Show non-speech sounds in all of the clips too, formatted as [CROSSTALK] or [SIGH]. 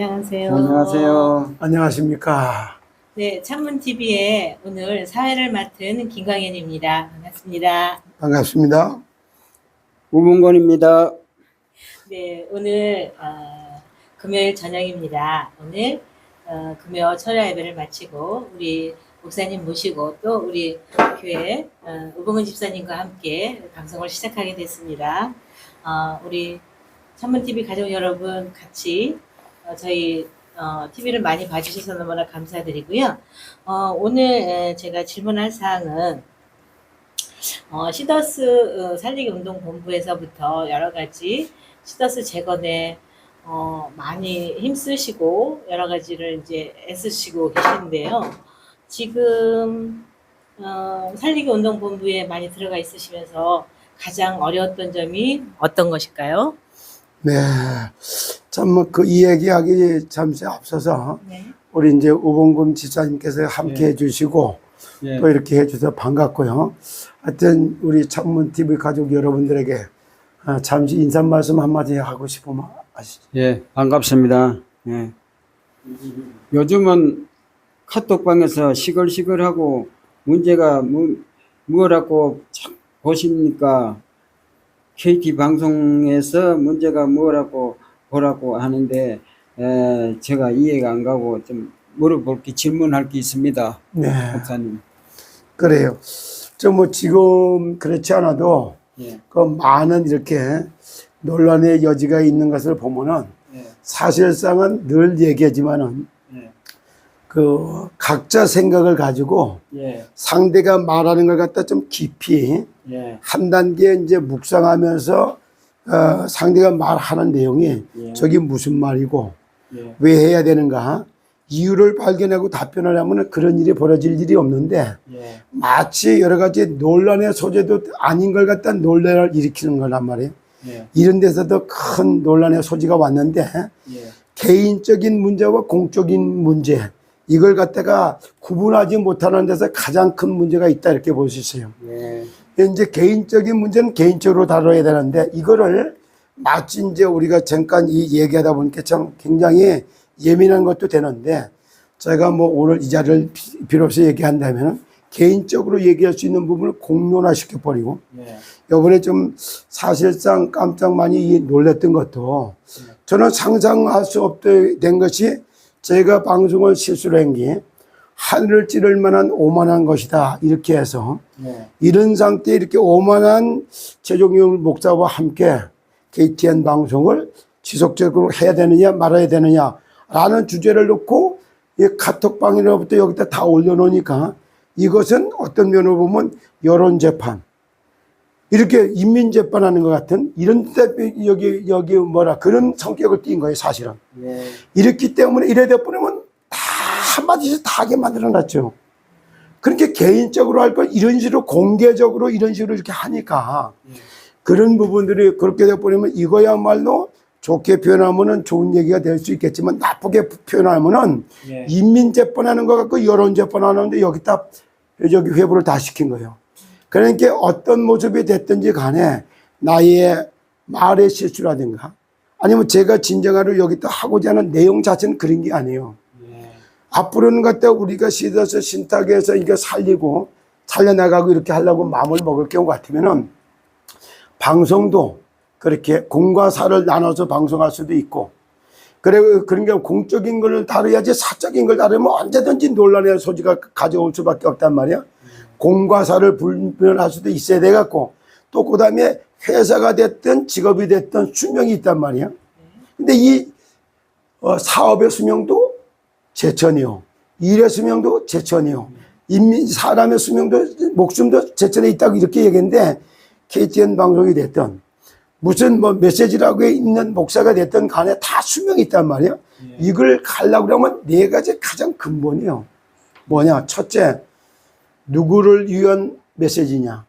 안녕하세요. 안녕하세요. 안녕하십니까. 네, 찬문TV의 오늘 사회를 맡은 김광현입니다. 반갑습니다. 반갑습니다. 우문건입니다. 네, 오늘 어, 금요일 저녁입니다. 오늘 어, 금요 철야 예배를 마치고 우리 목사님 모시고 또 우리 교회 어, 우봉은 집사님과 함께 방송을 시작하게 됐습니다. 어, 우리 찬문TV 가족 여러분 같이 어, 저희 어, TV를 많이 봐주셔서 너무나 감사드리고요. 어, 오늘 에, 제가 질문할 사항은 어, 시더스 어, 살리기 운동 본부에서부터 여러 가지 시더스 재건에 어, 많이 힘쓰시고 여러 가지를 이제 애쓰시고 계신데요. 지금 어, 살리기 운동 본부에 많이 들어가 있으시면서 가장 어려웠던 점이 어떤 것일까요? 네. 참, 뭐, 그, 이 얘기하기 잠시 앞서서, 네. 우리 이제 우봉금 지사님께서 함께 예. 해주시고, 예. 또 이렇게 해주셔서 반갑고요. 하여튼, 우리 창문TV 가족 여러분들에게 아, 잠시 인사 말씀 한마디 하고 싶으면 아시죠? 예, 반갑습니다. 예. 요즘은 카톡방에서 시글시글하고 문제가 뭐, 뭐라고 참 보십니까? KT 방송에서 문제가 뭐라고 보라고 하는데 에, 제가 이해가 안 가고 좀 물어볼 게 질문할 게 있습니다. 네. 목사님. 그래요. 저 뭐, 지금 그렇지 않아도, 예. 그 많은 이렇게 논란의 여지가 있는 것을 보면은, 예. 사실상은 늘 얘기하지만은, 예. 그, 각자 생각을 가지고, 예. 상대가 말하는 걸 갖다 좀 깊이 예. 한 단계 이제 묵상하면서 어, 상대가 말하는 내용이 예. 저게 무슨 말이고 예. 왜 해야 되는가 이유를 발견하고 답변을 하면 그런 일이 벌어질 일이 없는데 예. 마치 여러 가지 논란의 소재도 아닌 걸 갖다 논란을 일으키는 거란 말이에요. 예. 이런 데서도 큰 논란의 소지가 왔는데 예. 개인적인 문제와 공적인 문제 이걸 갖다가 구분하지 못하는 데서 가장 큰 문제가 있다 이렇게 볼 수 있어요. 예. 이제 개인적인 문제는 개인적으로 다뤄야 되는데 이거를 마치 이제 우리가 잠깐 이 얘기하다 보니까 참 굉장히 예민한 것도 되는데 제가 뭐 오늘 이 자리를 비- 비로소 얘기한다면 개인적으로 얘기할 수 있는 부분을 공론화 시켜버리고 예. 요번에 좀 사실상 깜짝 많이 이 놀랬던 것도 저는 상상할 수 없게 된 것이 제가 방송을 실수로 한 게 하늘을 찌를 만한 오만한 것이다 이렇게 해서 예. 이런 상태에 이렇게 오만한 최종용 목사와 함께 KTN 방송을 지속적으로 해야 되느냐 말아야 되느냐 라는 주제를 놓고 이 카톡방이로부터 여기다 다 올려놓으니까 이것은 어떤 면으로 보면 여론재판 이렇게 인민재판하는 것 같은 이런 데 여기 여기 뭐라 그런 성격을 띈 거예요 사실은 예. 이렇기 때문에 보면 다 한마디씩 다 하게 만들어 놨죠. 그렇게 개인적으로 할 걸 이런 식으로 공개적으로 이런 식으로 이렇게 하니까 그런 부분들이 그렇게 되어 버리면 이거야말로 좋게 표현하면은 좋은 얘기가 될 수 있겠지만 나쁘게 표현하면은 예. 인민재판하는 것 같고 여론재판하는데 여기다 여기 회부를 다 시킨 거예요. 그러니까 어떤 모습이 됐든지 간에 나의 말의 실수라든가 아니면 제가 진정으로 여기다 하고자 하는 내용 자체는 그런 게 아니에요. 예. 앞으로는 갖다 우리가 시더스 신탁에서 이거 살리고 살려나가고 이렇게 하려고 마음을 먹을 경우 같으면은 방송도 그렇게 공과 사를 나눠서 방송할 수도 있고 그래 그러니까 공적인 걸 다뤄야지 사적인 걸 다루면 언제든지 논란의 소지가 가져올 수밖에 없단 말이야. 공과 사를 분별할 수도 있어야 돼 갖고 또 그다음에 회사가 됐든 직업이 됐든 수명이 있단 말이야. 근데 이 어, 사업의 수명도 제천이요. 일의 수명도 제천이요. 인민, 사람의 수명도, 목숨도 제천에 있다고 이렇게 얘기했는데, KTN 방송이 됐던, 무슨 뭐 메시지라고 있는 목사가 됐던 간에 다 수명이 있단 말이에요. 이걸 가려고 그러면 네 가지 가장 근본이요. 뭐냐. 첫째, 누구를 위한 메시지냐.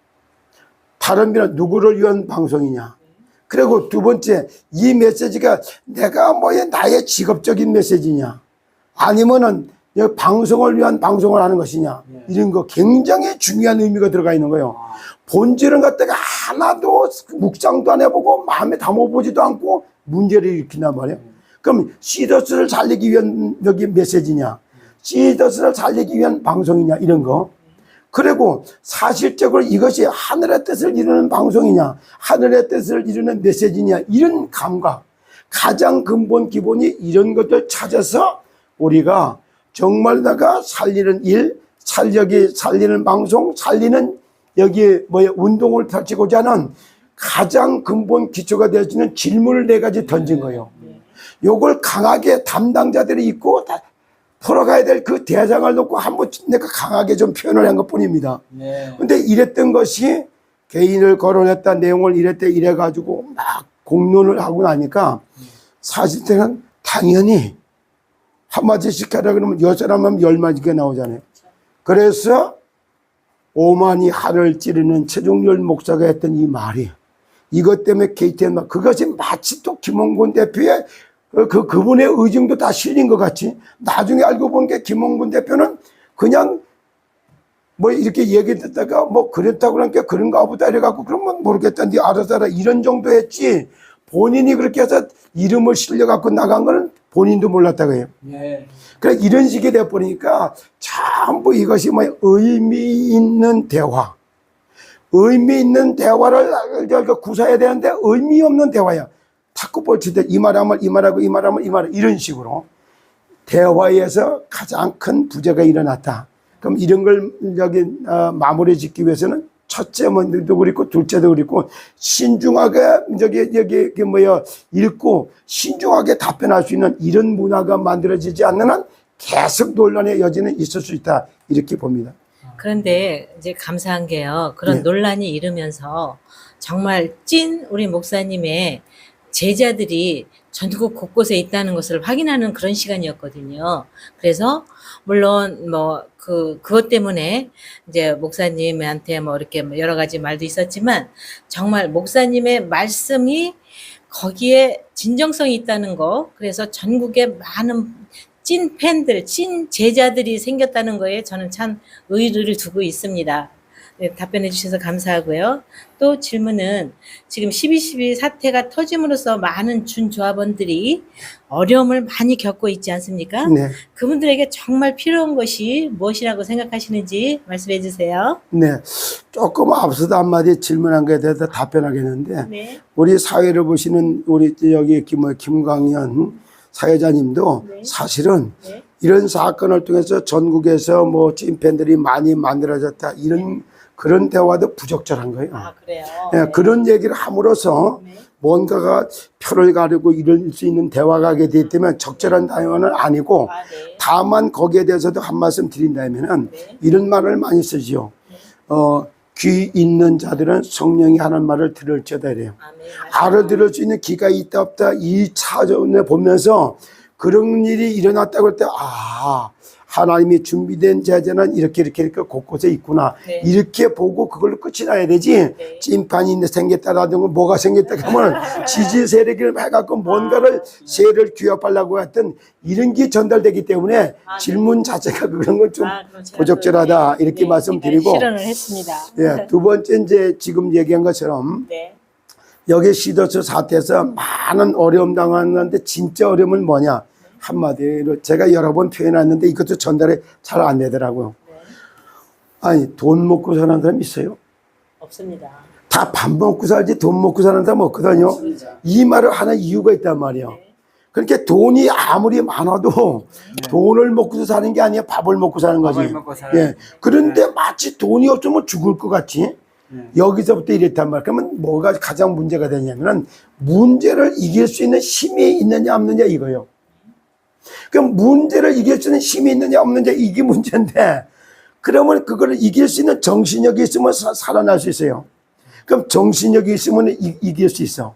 다른 변은 누구를 위한 방송이냐. 그리고 두 번째, 이 메시지가 내가 뭐의 나의 직업적인 메시지냐. 아니면은 이 방송을 위한 방송을 하는 것이냐. 이런 거 굉장히 중요한 의미가 들어가 있는 거예요. 본질은 갖다가 하나도 묵상도 안 해보고 마음에 담아보지도 않고 문제를 일으킨단 말이에요. 그럼 시더스를 살리기 위한 여기 메시지냐? 시더스를 살리기 위한 방송이냐? 이런 거. 그리고 사실적으로 이것이 하늘의 뜻을 이루는 방송이냐? 하늘의 뜻을 이루는 메시지냐? 이런 감각. 가장 근본 기본이 이런 것들 찾아서 우리가 정말 내가 살리는 일, 살려기 살리는 방송, 살리는 여기 뭐야 운동을 펼치고자 하는 가장 근본 기초가 되어지는 질문을 네 가지 던진 거예요. 요걸 강하게 담당자들이 있고 다 풀어가야 될 그 대상을 놓고 한번 내가 강하게 좀 표현을 한 것 뿐입니다. 네. 근데 이랬던 것이 개인을 거론했다 내용을 이랬대 이래가지고 막 공론을 하고 나니까 사실때는 당연히 한마디씩 하라 그러면 여 사람 하면 열 마디가 나오잖아요. 그래서 오만이 하를 찌르는 최종열 목사가 했던 이 말이 이것 때문에 KTN 막 그것이 마치 또 김홍곤 대표의 그, 그 그분의 의중도 다 실린 것 같이 나중에 알고 보는 게 김홍곤 대표는 그냥 뭐 이렇게 얘기 듣다가 뭐 그랬다고 그러니까 그런가 보다 이래갖고 그러면 모르겠다. 네 알아서 하라. 이런 정도 했지. 본인이 그렇게 해서 이름을 실려갖고 나간 거는 본인도 몰랐다고 해요. 네. 그래 이런 식이 돼 버리니까 전부 이것이 뭐 의미 있는 대화. 의미 있는 대화를 구사해야 되는데 의미 없는 대화야. 탁구 볼치때 이 말하면 이 말하고 이 말하면 이 말, 이런 식으로. 대화에서 가장 큰 부재가 일어났다. 그럼 이런 걸 여기 어, 마무리 짓기 위해서는 첫째 먼저도 그렇고 둘째도 그렇고 신중하게 저기 여기 그 뭐야 읽고 신중하게 답변할 수 있는 이런 문화가 만들어지지 않는 한 계속 논란의 여지는 있을 수 있다 이렇게 봅니다. 그런데 이제 감사한 게요. 그런 네. 논란이 일으면서 정말 찐 우리 목사님의 제자들이 전국 곳곳에 있다는 것을 확인하는 그런 시간이었거든요. 그래서 물론 뭐 그 그것 때문에 이제 목사님한테 뭐 이렇게 뭐 여러 가지 말도 있었지만 정말 목사님의 말씀이 거기에 진정성이 있다는 거. 그래서 전국에 많은 찐 팬들, 찐 제자들이 생겼다는 거에 저는 참 의의를 두고 있습니다. 네, 답변해 주셔서 감사하고요. 또 질문은 지금 12.12 사태가 터짐으로써 많은 준조합원들이 어려움을 많이 겪고 있지 않습니까? 네, 그분들에게 정말 필요한 것이 무엇이라고 생각하시는지 말씀해 주세요. 네. 조금 앞서도 한마디 질문한 거에 대해서 답변하겠는데 네. 우리 사회를 보시는 우리 여기 김, 뭐 김광현 사회자님도 네. 사실은 네. 이런 사건을 통해서 전국에서 뭐 찐팬들이 많이 만들어졌다 이런 그런 대화도 부적절한 거예요. 아, 그래요. 예, 네. 그런 얘기를 함으로써 네. 뭔가가 표를 가르고 이럴 수 있는 대화가 하게 때문에 적절한 대화는 아니고 아, 네. 다만 거기에 대해서도 한 말씀 드린다면은 네. 이런 말을 많이 쓰지요. 어, 귀 있는 자들은 성령이 하는 말을 들을지어다 이래요. 아멘. 알아들을 수 있는 기가 있다 없다 이 차원에 보면서 그런 일이 일어났다고 할 때 아 하나님이 준비된 제자는 이렇게 이렇게 이렇게 곳곳에 있구나 네. 이렇게 보고 그걸로 끝이 나야 되지 네. 찐판이 생겼다라든가 뭐가 생겼다 하면 [LAUGHS] 지지 세력을 해갖고 뭔가를 세를 규합하려고 했던 이런 게 전달되기 때문에 아, 네. 질문 자체가 그런 건좀 아, 제가 부적절하다 또, 이렇게 말씀드리고 실언을 했습니다. 예, 두 번째 이제 지금 얘기한 것처럼 네. 여기 시더스 사태에서 많은 어려움 당하는데 진짜 어려움은 뭐냐? 한마디로 제가 여러 번 표현했는데 이것도 전달이 잘 안 되더라고요. 네. 아니 돈 먹고 사는 사람 있어요? 없습니다. 다 밥 먹고 살지 돈 먹고 사는 사람 없거든요. 이 말을 하는 이유가 있단 말이에요. 네. 그러니까 돈이 아무리 많아도 돈을 먹고 사는 게 아니야 밥을 먹고 사는 거지. 밥을 먹고 살아요. 예. 그런데 마치 돈이 없으면 죽을 것 같이 네. 여기서부터 이랬단 말이야. 그러면 뭐가 가장 문제가 되냐면은 문제를 이길 수 있는 힘이 있느냐 없느냐 이거요. 그럼 문제를 이길 수 있는 힘이 있느냐 없느냐 이게 문제인데 그러면 그거를 이길 수 있는 정신력이 있으면 사- 살아날 수 있어요. 그럼 정신력이 있으면 이, 이길 수 있어.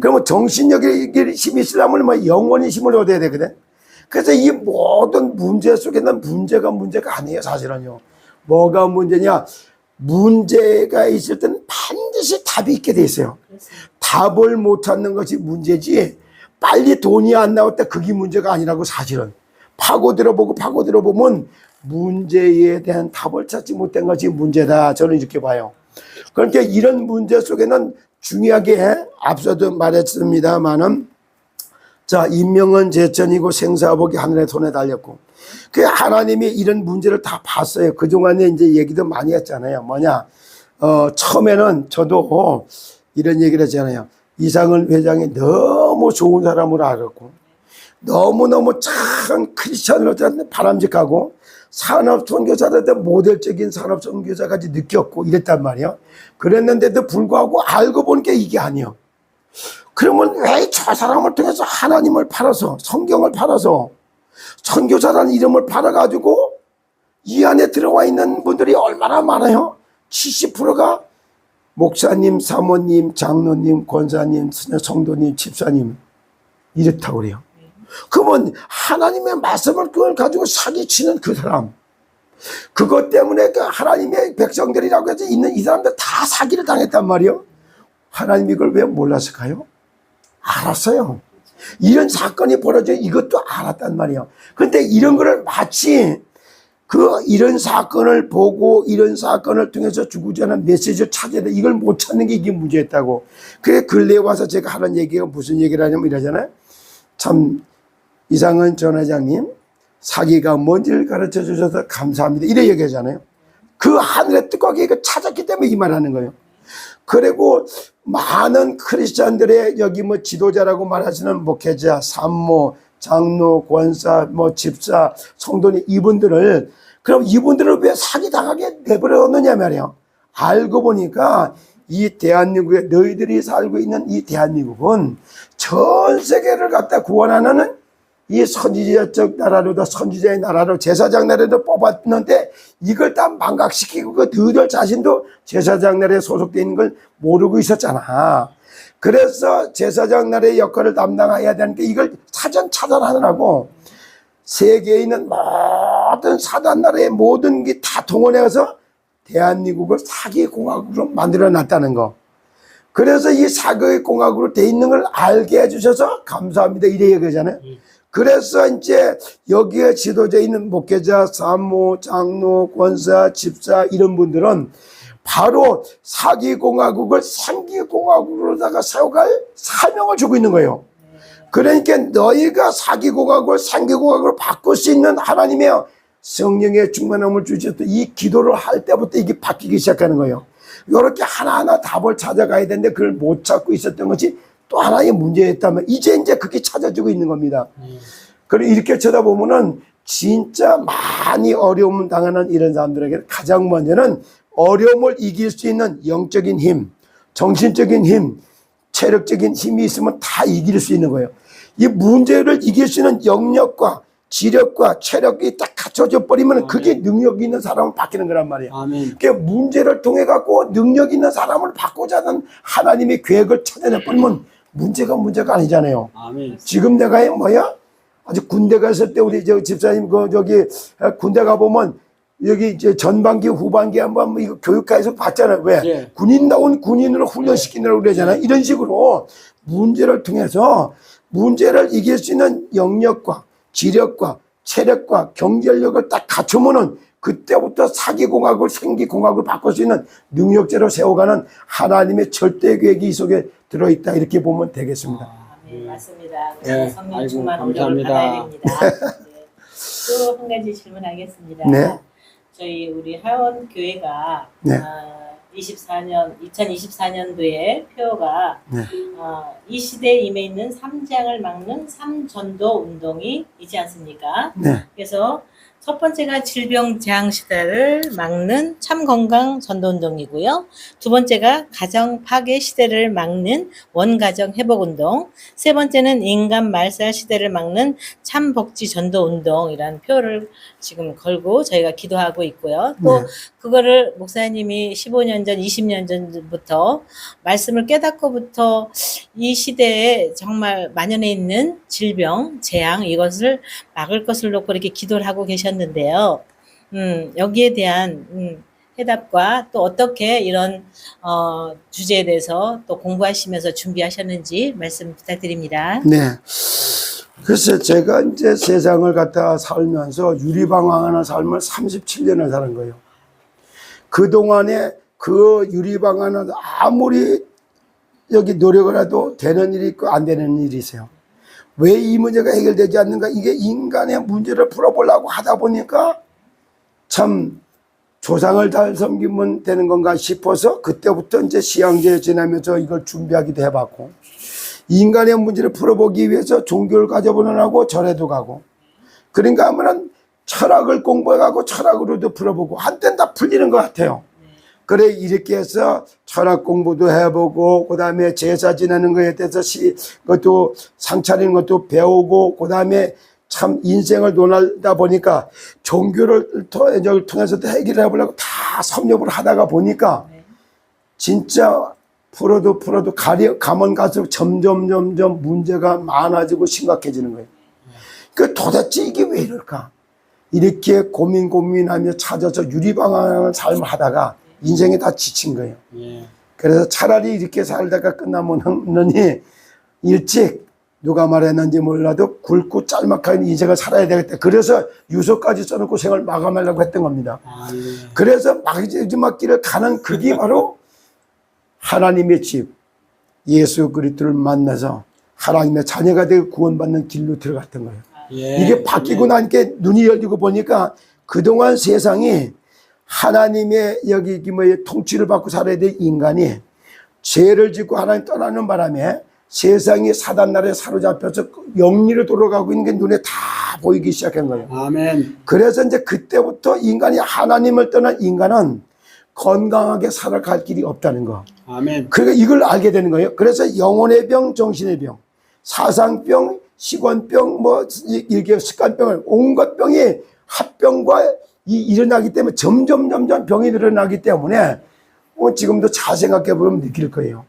그러면 정신력이 이길 힘이 있으려면 뭐 영원히 힘을 얻어야 되거든. 그래서 이 모든 문제 속에는 문제가 문제가 아니에요, 사실은요. 뭐가 문제냐? 문제가 있을 때는 반드시 답이 있게 돼 있어요. 답을 못 찾는 것이 문제지 빨리 돈이 안 나왔다 그게 문제가 아니라고 사실은 파고 들어보고 파고 들어보면 문제에 대한 답을 찾지 못한 것이 문제다 저는 이렇게 봐요 그러니까 이런 문제 속에는 중요하게 앞서도 말했습니다만은 자, 인명은 제천이고 생사복이 하늘의 손에 달렸고. 그 하나님이 이런 문제를 다 봤어요. 그동안에 이제 얘기도 많이 했잖아요. 뭐냐. 어, 처음에는 저도 이런 얘기를 했잖아요. 이상은 회장이 너무 좋은 사람으로 알았고, 너무너무 참 크리스천으로 바람직하고, 산업 선교사한테 모델적인 산업 선교사까지 느꼈고 이랬단 말이에요. 그랬는데도 불구하고 알고 보니까 이게 아니에요. 그러면 왜 저 사람을 통해서 하나님을 팔아서 성경을 팔아서 선교사라는 이름을 팔아가지고 이 안에 들어와 있는 분들이 얼마나 많아요? 70%가 목사님, 사모님, 장로님, 권사님, 성도님, 집사님 이렇다고 그래요. 그러면 하나님의 말씀을 그걸 가지고 사기치는 그 사람 그것 때문에 그 하나님의 백성들이라고 해서 있는 이 사람들 다 사기를 당했단 말이에요. 하나님이 그걸 왜 몰랐을까요? 알았어요. 이런 사건이 벌어져 이것도 알았단 말이에요. 근데 이런 거를 마치 그 이런 사건을 보고 이런 사건을 통해서 주고자 하는 메시지를 찾아야 돼. 이걸 못 찾는 게 이게 문제였다고. 그래 근래에 와서 제가 하는 얘기가 무슨 얘기를 하냐면 이러잖아요. 참 이상은 전 회장님 사기가 뭔지를 가르쳐 주셔서 감사합니다. 이래 얘기하잖아요. 그 하늘의 뜻과 계획을 찾았기 때문에 이 말하는 거예요. 그리고 많은 크리스찬들의 여기 뭐 지도자라고 말하시는 목회자, 산모, 장로, 권사, 뭐 집사, 성도님 이분들을 그럼 이분들을 왜 사기 당하게 내버렸느냐 말이에요. 알고 보니까 이 대한민국에 너희들이 살고 있는 이 대한민국은 전 세계를 갖다 구원하는 이 선지자적 나라로다 선지자의 나라로 제사장 나라로 뽑았는데 이걸 다 망각시키고 그 너희들 자신도 제사장 나라에 소속되어 있는 걸 모르고 있었잖아. 그래서 제사장 나라의 역할을 담당해야 되는데 이걸 사전 차단하느라고 세계에 있는 모든 사단 나라의 모든 게 다 동원해서 대한민국을 사기공화국으로 만들어 놨다는 거. 그래서 이 사기공화국으로 돼 있는 걸 알게 해주셔서 감사합니다. 이래 얘기하잖아요. 그래서 이제 여기에 지도자 있는 목회자, 사모, 장로, 권사, 집사 이런 분들은 바로 사기공화국을 생기공화국으로다가 세워갈 사명을 주고 있는 거예요. 그러니까 너희가 사기공화국을 생기공화국으로 바꿀 수 있는 하나님의 성령의 충만함을 주셨던 이 기도를 할 때부터 이게 바뀌기 시작하는 거예요. 이렇게 하나하나 답을 찾아가야 되는데 그걸 못 찾고 있었던 것이 또 하나의 문제였다면 이제 이제 그게 찾아주고 있는 겁니다. 그리고 이렇게 쳐다보면은 진짜 많이 어려움을 당하는 이런 사람들에게 가장 먼저는 어려움을 이길 수 있는 영적인 힘, 정신적인 힘, 체력적인 힘이 있으면 다 이길 수 있는 거예요. 이 문제를 이길 수 있는 영역과 지력과 체력이 딱 갖춰져 버리면 그게 능력 있는 사람은 바뀌는 거란 말이에요. 아멘. 그 문제를 통해 갖고 능력 있는 사람을 바꾸자 하는 하나님의 계획을 찾아내 버리면 문제가 문제가 아니잖아요. 아멘. 지금 내가 뭐야? 아직 군대 갔을 때 우리 저 집사님 그 저기 군대 가 보면 여기 이제 전반기 후반기 한번 뭐 이거 교육과에서 봤잖아요. 왜? 예. 군인다운 군인으로 훈련시키느라고 그러잖아 요. 이런 식으로 문제를 통해서 문제를 이길 수 있는 영역과 지력과 체력과 경제력을 딱 갖추면은 그때부터 사기공학을 생기공학을 바꿀 수 있는 능력제로 세워가는 하나님의 절대 계획이 이 속에 들어있다 이렇게 보면 되겠습니다. 아, 네, 맞습니다. 네, 성령 충만 감사합니다. 받아야 됩니다. [LAUGHS] 네. 또한 가지 질문하겠습니다. 네. 저희 우리 하원 교회가 네. 어, 24년 2024년도에 표가 네. 어, 이 시대에 임해 있는 삼장을 막는 삼전도 운동이 있지 않습니까? 네. 그래서 첫 번째가 질병 재앙 시대를 막는 참 건강 전도 운동이고요. 두 번째가 가정 파괴 시대를 막는 원가정 회복 운동. 세 번째는 인간 말살 시대를 막는 참 복지 전도 운동이라는 표를 지금 걸고 저희가 기도하고 있고요. 또 네. 그거를 목사님이 15년 전, 20년 전부터 말씀을 깨닫고부터 이 시대에 정말 만연해 있는 질병, 재앙 이것을 막을 것을 놓고 이렇게 기도를 하고 계셨는데요. 음, 여기에 대한 음, 해답과 또 어떻게 이런 어, 주제에 대해서 또 공부하시면서 준비하셨는지 말씀 부탁드립니다. 네. 글쎄, 제가 이제 세상을 갖다 살면서 유리방황하는 삶을 37년을 사는 거예요. 그동안에 그 유리방황은 아무리 여기 노력을 해도 되는 일이 있고 안 되는 일이 있어요. 왜 이 문제가 해결되지 않는가? 이게 인간의 문제를 풀어보려고 하다 보니까 참 조상을 잘 섬기면 되는 건가 싶어서 그때부터 이제 시향제 지나면서 이걸 준비하기도 해봤고 인간의 문제를 풀어보기 위해서 종교를 가져보느라고 절에도 가고 그러니까 하면은 철학을 공부해가고 철학으로도 풀어보고 한때는 다 풀리는 것 같아요. 그래 이렇게 해서 철학 공부도 해보고 그 다음에 제사 지내는 거에 대해서 시 그것도 상차리는 것도 배우고 그 다음에 참 인생을 논하다 보니까 종교를 통- 통해서도 해결해 보려고 다 섭렵을 하다가 보니까 네. 진짜 풀어도 풀어도 가리, 가면 갈수록 점점 점점 문제가 많아지고 심각해지는 거예요. 그 도대체 이게 왜 이럴까? 이렇게 고민 고민하며 찾아서 유리방황을 삶을 하다가 인생이 다 지친 거예요. 예. 그래서 차라리 이렇게 살다가 끝나면 하느니 일찍 누가 말했는지 몰라도 굵고 짤막한 인생을 살아야 되겠다. 그래서 유서까지 써놓고 생을 마감하려고 했던 겁니다. 할렐루야. 그래서 마지막 길을 가는 그게 바로 하나님의 집 예수 그리스도를 만나서 하나님의 자녀가 되고 구원받는 길로 들어갔던 거예요. 예. 이게 바뀌고 나니까 눈이 열리고 보니까 그동안 세상이 하나님의 여기 뭐 통치를 받고 살아야 될 인간이 죄를 짓고 하나님 떠나는 바람에 세상이 사단 나라에 사로잡혀서 영리로 돌아가고 있는 게 눈에 다 보이기 시작한 거예요. 아멘. 그래서 이제 그때부터 인간이 하나님을 떠난 인간은 건강하게 살아갈 길이 없다는 거. 아멘. 그러니까 이걸 알게 되는 거예요. 그래서 영혼의 병, 정신의 병, 사상병, 시권병, 뭐 이- 이렇게 습관병을 온갖 병이 합병과 이 일어나기 때문에 점점 점점 병이 늘어나기 때문에 어, 지금도 잘 생각해 보면 느낄 거예요.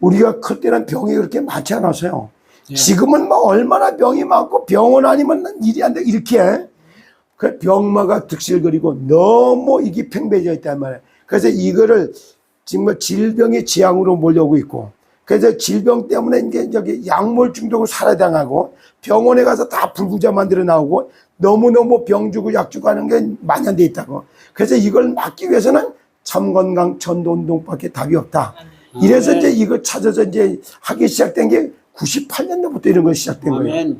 우리가 클 때는 병이 그렇게 많지 않았어요. 예. 지금은 뭐 얼마나 병이 많고 병원 아니면 일이 안 돼. 이렇게 그 병마가 득실거리고 너무 이게 팽배해져 있단 말이에요. 그래서 이거를 정말 질병이 지향으로 몰려오고 있고 그래서 질병 때문에 이게 저기 약물 중독을 살해당하고 병원에 가서 다 불구자 만들어 나오고 너무너무 병 주고 약 주고 하는 게 만연돼 있다고. 그래서 이걸 막기 위해서는 참건강 전도운동밖에 답이 없다. 이래서 아멘. 이제 이걸 찾아서 이제 하기 시작된 게 98년도부터 이런 거 시작된 거예요.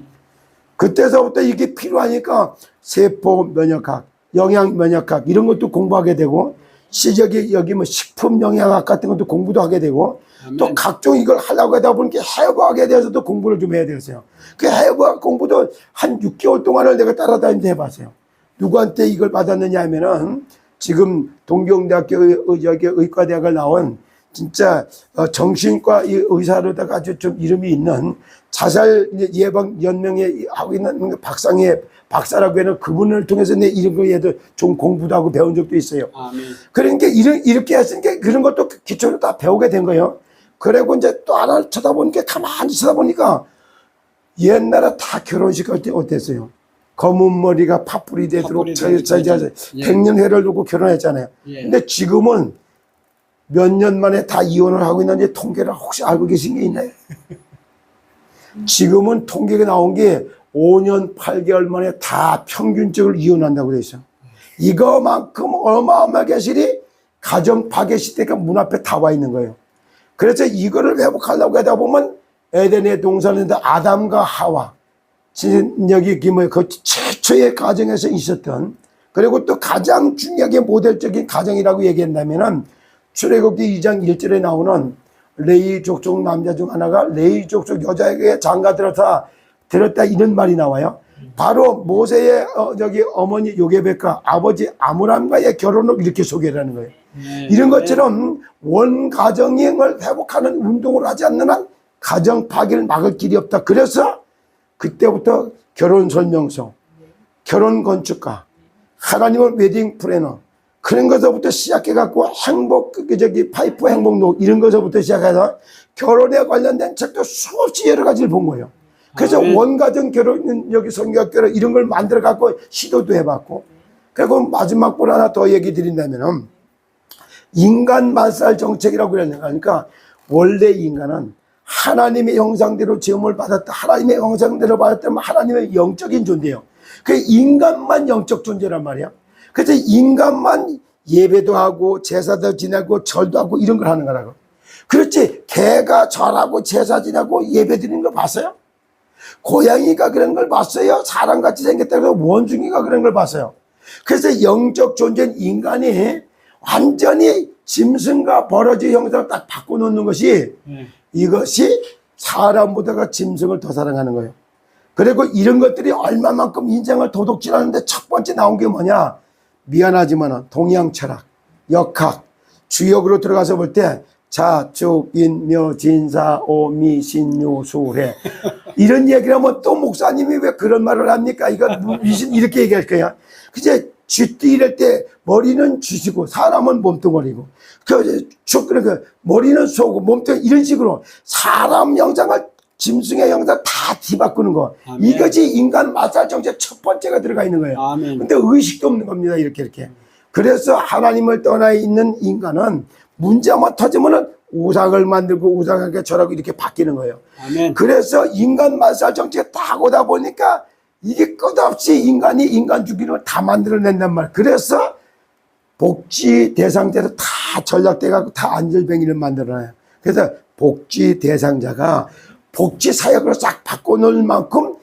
그때서부터 이게 필요하니까 세포 면역학, 영양 면역학 이런 것도 공부하게 되고 시적이 여기 뭐 식품 영양학 같은 것도 공부도 하게 되고 아멘. 또 각종 이걸 하려고 하다 보니까 해부학에 대해서도 공부를 좀 해야 되겠어요. 그 해부학 공부도 한 6개월 동안을 내가 따라다니면서 해봤어요. 누구한테 이걸 받았느냐 하면은 지금 동경대학교 의- 의- 여기 의과대학을 나온 진짜 어, 정신과 이 의사로다가 아주 좀 이름이 있는 자살 예방 연명에 하고 있는 그 박상의 박사라고 하는 그분을 통해서 내 이런 거에도 좀 공부도 하고 배운 적도 있어요. 아멘. 그러니까 이런, 이렇게 했으니까 그런 것도 기초로 다 배우게 된 거예요. 그리고 이제 또 하나 쳐다보니까 가만히 쳐다보니까 옛날에 다 결혼식 할 때 어땠어요? 검은 머리가 파뿌리 되도록 저, 예. 백년회를 두고 결혼했잖아요. 예. 근데 지금은 몇 년 만에 다 이혼을 하고 있는데 통계를 혹시 알고 계신 게 있나요? 지금은 통계가 나온 게 5년 8개월 만에 다 평균적으로 이혼한다고 돼 있어. 이거만큼 어마어마하게 실이 가정 파괴 시대가 문 앞에 다 와 있는 거예요. 그래서 이거를 회복하려고 하다 보면 에덴의 동산인데 아담과 하와 진- 여기 뭐그 최초의 가정에서 있었던 그리고 또 가장 중요하게 모델적인 가정이라고 얘기한다면은 출애굽기 2장 1절에 나오는 레이 족속 남자 중 하나가 레이 족속 여자에게 장가 들었다 들었다 이런 말이 나와요. 바로 모세의 어, 저기 어머니 요게벳과 아버지 아므람과의 결혼을 이렇게 소개를 하는 거예요. 네. 이런 것처럼 원 가정을 회복하는 운동을 하지 않는 한 가정 파괴를 막을 길이 없다. 그래서 그때부터 결혼 설명서, 결혼 건축가, 하나님은 웨딩 플래너 그런 것서부터 시작해 갖고 행복 그 저기 파이프 행복록 이런 것서부터 시작해서 결혼에 관련된 책도 수없이 여러 가지를 본 거예요. 그래서 아멘. 원가정 결혼 여기 성경 결혼 이런 걸 만들어 갖고 시도도 해봤고 그리고 마지막 분 하나 더 얘기 드린다면은 인간 말살 정책이라고 그랬는 거니까 원래 인간은 하나님의 형상대로 지음을 받았다. 하나님의 형상대로 받았다면 하나님의 영적인 존재예요. 그 인간만 영적 존재란 말이야. 그래서 인간만 예배도 하고 제사도 지내고 절도 하고 이런 걸 하는 거라고. 그렇지 개가 절하고 제사 지내고 예배 드리는 거 봤어요? 고양이가 그런 걸 봤어요. 사람같이 생겼다고 해서 원숭이가 그런 걸 봤어요. 그래서 영적 존재인 인간이 완전히 짐승과 버러지 형상을 딱 바꿔놓는 것이 네. 이것이 사람보다가 짐승을 더 사랑하는 거예요. 그리고 이런 것들이 얼마만큼 인생을 도둑질하는데 첫 번째 나온 게 뭐냐? 미안하지만 동양 철학, 역학, 주역으로 들어가서 볼 때 자축, 인묘, 진사, 오미, 신유, 수해 이런 얘기를 하면 또 목사님이 왜 그런 말을 합니까? 이거 무슨 이렇게 얘기할 거야. 그제 쥐띠 이럴 때 머리는 쥐시고 사람은 몸뚱어리고 그, 저, 그러니까 머리는 소고 몸뚱어 이런 식으로 사람 영상을 짐승의 영상 다 뒤바꾸는 거. 아멘. 이것이 인간 마살 정책 첫 번째가 들어가 있는 거예요. 아멘. 근데 의식도 없는 겁니다. 이렇게 이렇게. 그래서 하나님을 떠나 있는 인간은 문제만 터지면은 우상을 만들고 우상에게 절하고 이렇게 바뀌는 거예요. 아멘. 그래서 인간 말살 정치가 다 오다 보니까 이게 끝없이 인간이 인간 죽이는 걸다 만들어낸단 말이에요. 그래서 복지 대상자로 다 전락돼가고 다 안절병이를 만들어놔요. 그래서 복지 대상자가 복지 사역으로 싹 바꿔놓을 만큼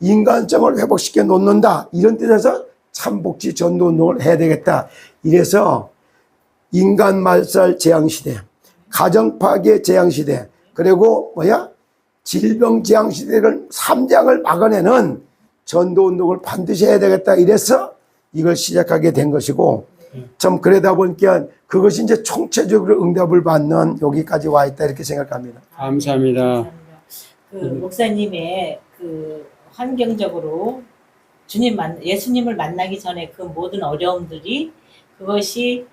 인간성을 회복시켜 놓는다. 이런 뜻에서 참복지 전도 운동을 해야 되겠다. 이래서 인간 말살 재앙 시대, 가정 파괴 재앙 시대, 그리고 뭐야? 질병 재앙 시대를 삼장을 막아내는 전도 운동을 반드시 해야 되겠다. 이래서 이걸 시작하게 된 것이고 참 그러다 보니까 그것이 이제 총체적으로 응답을 받는 여기까지 와 있다 이렇게 생각합니다. 감사합니다. 그 목사님의 그 환경적으로 주님 만 예수님을 만나기 전에 그 모든 어려움들이 그것이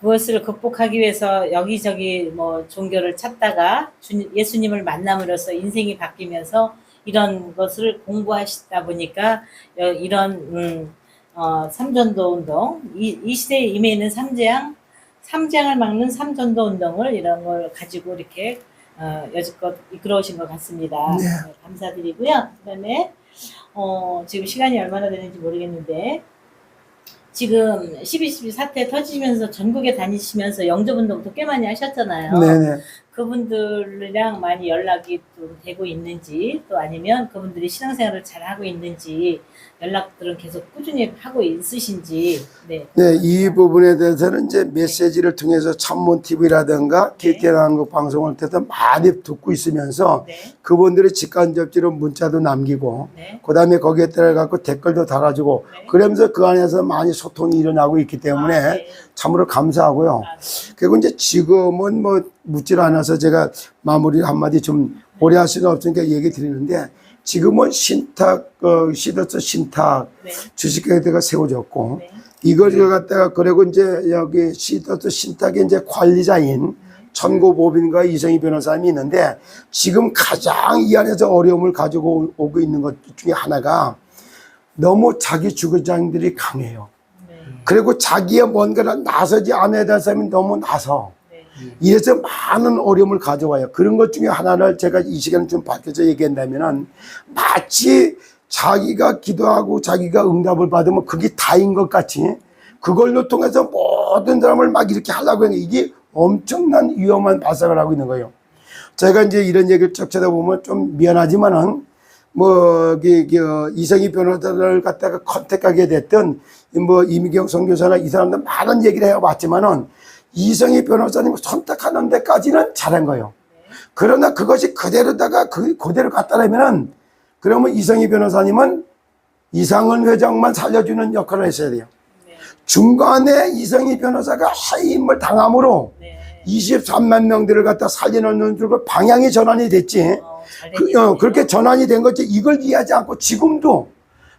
그것을 극복하기 위해서 여기저기 뭐 종교를 찾다가 주님, 예수님을 만남으로써 인생이 바뀌면서 이런 것을 공부하시다 보니까 여- 이런 음, 어, 삼전도 운동 이, 이 시대에 임해 있는 삼재앙 삼재앙을 막는 삼전도 운동을 이런 걸 가지고 이렇게 어, 여지껏 이끌어오신 것 같습니다. 네. 네, 감사드리고요. 그다음에 어, 지금 시간이 얼마나 되는지 모르겠는데 지금 12.12 사태 터지면서 전국에 다니시면서 영접운동도 꽤 많이 하셨잖아요. 네네. 그분들이랑 많이 연락이 좀 되고 있는지 또 아니면 그분들이 신앙생활을 잘 하고 있는지 연락들은 계속 꾸준히 하고 있으신지 네. 네, 이 부분에 대해서는 이제 메시지를 통해서 참몬 TV라든가 네. KTN 한국 방송을 통해서 많이 듣고 있으면서 네. 그분들이 직간접적으로 문자도 남기고 네. 그 다음에 거기에 따라 갖고 댓글도 달아주고 네. 그러면서 그 안에서 많이 소통이 일어나고 있기 때문에 아, 네. 참으로 감사하고요. 아, 네. 그리고 이제 지금은 뭐 묻질 않아서 제가 마무리 한마디 좀 오래 할 수는 없으니까 얘기 드리는데 지금은 신탁, 어, 시더스 신탁 네. 주식회사가 세워졌고 네. 이걸 갖다가 그리고 이제 여기 시더스 신탁의 이제 관리자인 천고보빈과 이성희 변호사님이 있는데 지금 가장 이 안에서 어려움을 가지고 오고 있는 것 중에 하나가 너무 자기 주거장들이 강해요. 네. 그리고 자기의 뭔가를 나서지 않아야 될 사람이 너무 나서 네. 이래서 많은 어려움을 가져와요. 그런 것 중에 하나를 제가 이 시간에 좀 밝혀서 얘기한다면은 마치 자기가 기도하고 자기가 응답을 받으면 그게 다인 것 같이 그걸로 통해서 모든 사람을 막 이렇게 하려고 하는 게 이게 엄청난 위험한 발상을 하고 있는 거예요. 제가 이제 이런 얘기를 쭉 쳐다보면 좀 미안하지만은 뭐, 그, 그, 이성희 변호사를 갖다가 컨택하게 됐던, 뭐, 이미경 선교사나 이 사람들 많은 얘기를 해봤지만은, 이성희 변호사님을 선택하는 데까지는 잘한 거예요. 그러나 그것이 그대로다가 그, 그대로 갔다라면은, 그러면 이성희 변호사님은 이상은 회장만 살려주는 역할을 했어야 돼요. 네. 중간에 이성희 변호사가 해임을 당함으로 네. 23만 명들을 갖다 살려놓는 줄 방향이 전환이 됐지. 어, 잘 그. 어, 그렇게 전환이 된 거지. 이걸 이해하지 않고 지금도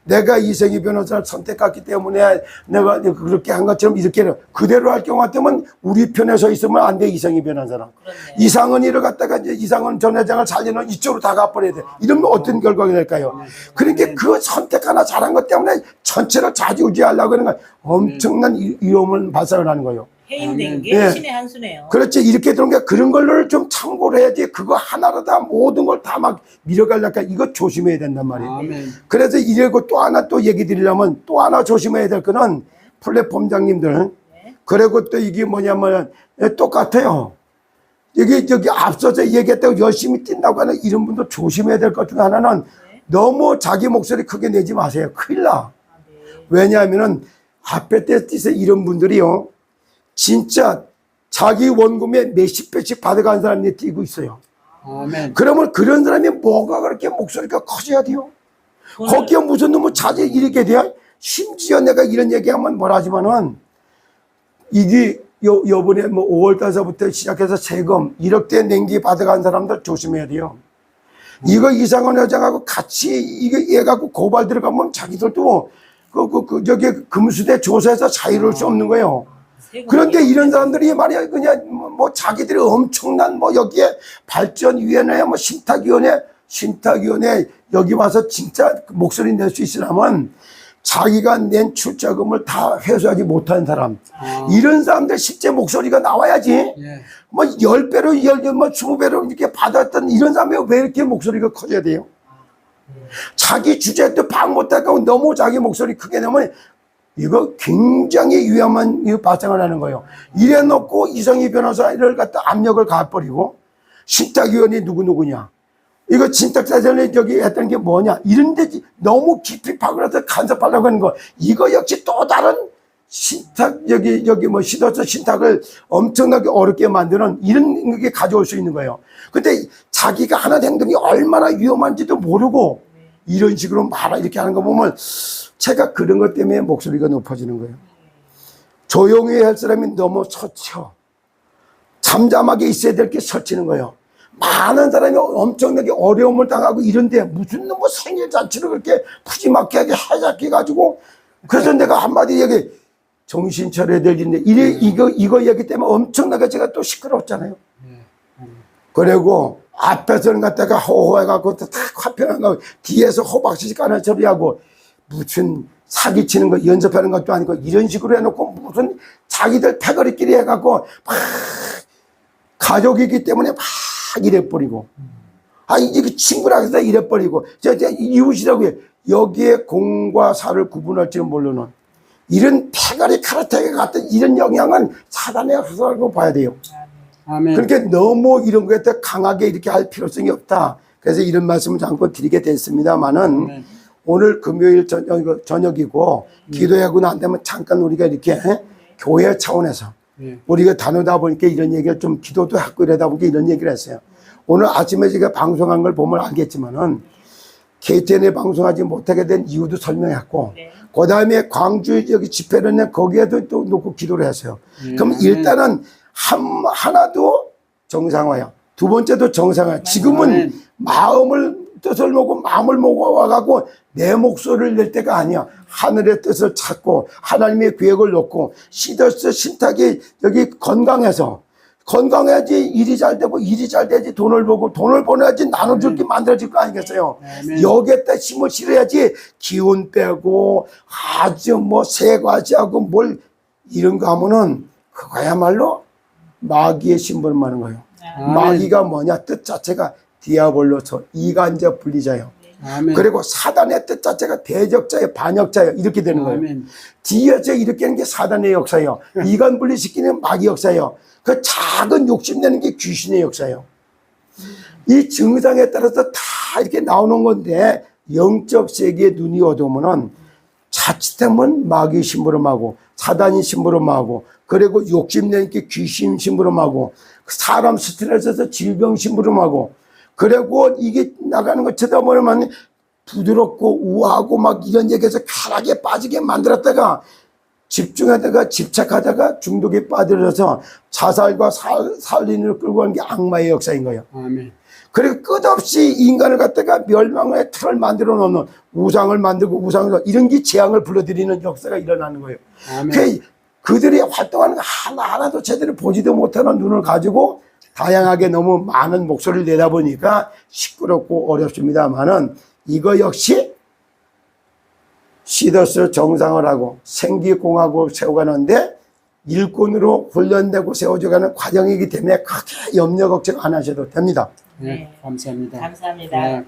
내가 이성희 변호사를 선택했기 때문에 내가 그렇게 한 것처럼 이렇게 그대로 할 경우 같으면 우리 편에 서 있으면 안 돼, 변호사는. 그렇네요. 이상은이를 갖다가 이제 이상은 전 회장을 살리는 이쪽으로 다 가버려야 돼. 이러면 어떤 결과가 될까요? 그러니까 그 선택 하나 잘한 것 때문에 전체를 좌지우지하려고 하는 건 엄청난 이- 위험을 발생을 하는 거예요. 해임된 게 네. 신의 한 수네요. 그렇지 이렇게 되는 게 그런 걸로 좀 참고를 해야지 그거 하나로 다 모든 걸 다 막 밀어가려니까 이거 조심해야 된단 말이에요 아멘. 그래서 이래고 또 하나 또 얘기 드리려면 또 하나 조심해야 될 거는 플랫폼장님들 네. 그리고 또 이게 뭐냐면 똑같아요 여기 저기 앞서서 얘기했다고 열심히 뛴다고 하는 이런 분도 조심해야 될 것 중에 하나는 너무 자기 목소리 크게 내지 마세요. 큰일 나. 아, 네. 왜냐하면은 앞에 때에서 이런 분들이요. 진짜 자기 원금에 몇십 배씩 받아간 사람이 뛰고 있어요. 아멘. 그러면 그런 사람이 뭐가 그렇게 목소리가 커져야 돼요? 거기에 무슨 놈의 자제 이렇게 돼요? 심지어 내가 이런 얘기하면 뭐라 하지만은 이게 요, 요번에 뭐 5월 달서부터 시작해서 세금 1억대 냉기 받아간 사람들 조심해야 돼요. 이거 이상한 여장하고 같이 이거 얘 갖고 고발 들어가면 자기들도 그, 그, 그, 저기 금수대 조사해서 자유로울 수 없는 거예요. 그런데 이런 사람들이 말이야 그냥 뭐, 뭐 자기들이 엄청난 뭐 여기에 발전위원회 뭐 신탁위원회 신탁위원회 여기 와서 진짜 목소리 낼 수 있으려면 자기가 낸 출자금을 다 회수하지 못한 사람 아, 이런 사람들 실제 목소리가 나와야지 예. 뭐 열배로열뭐 스무 배로 이렇게 받았던 이런 사람이 왜 이렇게 목소리가 커져야 돼요? 자기 주제도 방 못하고 너무 자기 목소리 크게 내면 이거 굉장히 위험한 이 발생을 하는 거예요. 이래 놓고 이성희 변호사를 갖다 압력을 가버리고 신탁위원이 누구누구냐. 이거 신탁사전에 저기 했던 게 뭐냐. 이런 데 너무 깊이 파고들어서 간섭하려고 하는 거. 이거 역시 또 다른 신탁, 여기, 여기 뭐 시도서 신탁을 엄청나게 어렵게 만드는 이런 게 가져올 수 있는 거예요. 근데 자기가 하는 행동이 얼마나 위험한지도 모르고 이런 식으로 말아 이렇게 하는 거 보면 제가 그런 것 때문에 목소리가 높아지는 거예요. 조용히 할 사람이 너무 서쳐. 잠잠하게 있어야 될 게 서치는 거예요. 많은 사람이 엄청나게 어려움을 당하고 이런데 무슨 뭐 생일 잔치를 그렇게 푸짐하게 해잡게 가지고 그래서 내가 한마디 얘기 정신 차려야 될 일인데 이래 이거 이거 얘기 때문에 엄청나게 제가 또 시끄러웠잖아요. 그리고 앞에서는 갖다가 호호해갖고 또탁 화평하고 뒤에서 호박씨 까는 소리하고 무슨 사기치는 거 연습하는 것도 아니고 이런 식으로 해놓고 무슨 자기들 패거리끼리 해갖고 막 가족이기 때문에 막 이래버리고. 아 이게 친구라 해서 이래버리고. 저, 저 이웃이라고 해. 여기에 공과 사를 구분할 줄은 모르는 이런 패거리 카라테가 같은 이런 영향은 사단의 허사라고 봐야 돼요. 아멘. 그렇게 너무 이런 거에 대해 강하게 이렇게 할 필요성이 없다. 그래서 이런 말씀을 잠깐 드리게 됐습니다만은. 오늘 금요일 저녁, 저녁이고 기도하고 난 다음에 잠깐 우리가 이렇게 교회 차원에서 예. 우리가 다누다 보니까 이런 얘기를 좀 기도도 하고 이러다 보니까 이런 얘기를 했어요. 오늘 아침에 제가 방송한 걸 보면 알겠지만은 KTN에 방송하지 못하게 된 이유도 설명했고 네. 그 다음에 광주 여기 집회를 낸 거기에도 또 놓고 기도를 했어요. 예. 그럼 일단은 한, 하나도 정상화야. 두 번째도 정상화야. 지금은 아멘. 마음을 뜻을 먹고 마음을 먹어 와가고 내 목소리를 낼 때가 아니야. 하늘의 뜻을 찾고 하나님의 계획을 놓고 시더스 신탁이 여기 건강해서 건강해야지 일이 잘 되고 일이 잘 돼야지 돈을 벌고 돈을 벌어야지 나눠줄 게 만들어질 거 아니겠어요. 아멘. 여기에다 힘을 실어야지 기운 빼고 아주 뭐 세과지하고 뭘 이런 거 하면은 그거야말로 마귀의 심부름 하는 거예요. 아멘. 마귀가 뭐냐 뜻 자체가 디아볼로서 이간자 분리자요. 아멘. 그리고 사단의 뜻 자체가 대적자예요, 반역자예요. 이렇게 되는 거예요. 아멘. 뒤에서 이렇게 하는 게 사단의 역사예요. 이간 분리시키는 마귀 역사예요. 그 작은 욕심내는 게 귀신의 역사예요. 이 증상에 따라서 다 이렇게 나오는 건데 영적 세계에 눈이 어두우면은 자칫하면 마귀 심부름하고 사단이 심부름하고 그리고 욕심내는 게 귀신 심부름하고 사람 스트레스에서 질병 심부름하고 그리고 이게 나가는 거 쳐다보면 부드럽고 우아하고 막 이런 얘기해서 쾌락에 빠지게 만들었다가 집중하다가 집착하다가 중독에 빠져서 자살과 살, 살인을 끌고 가는 게 악마의 역사인 거예요. 아멘. 그리고 끝없이 인간을 갖다가 멸망의 틀을 만들어 놓는 우상을 만들고 우상을 이런 게 재앙을 불러들이는 역사가 일어나는 거예요. 그 그들이 활동하는 거 하나하나도 제대로 보지도 못하는 눈을 가지고 다양하게 너무 많은 목소리를 내다 보니까 시끄럽고 어렵습니다만은 이거 역시 시더스 정상을 하고 생기공학을 세워가는데 일꾼으로 훈련되고 세워져가는 과정이기 때문에 크게 염려 걱정 안 하셔도 됩니다. 네, 감사합니다. 감사합니다. 네,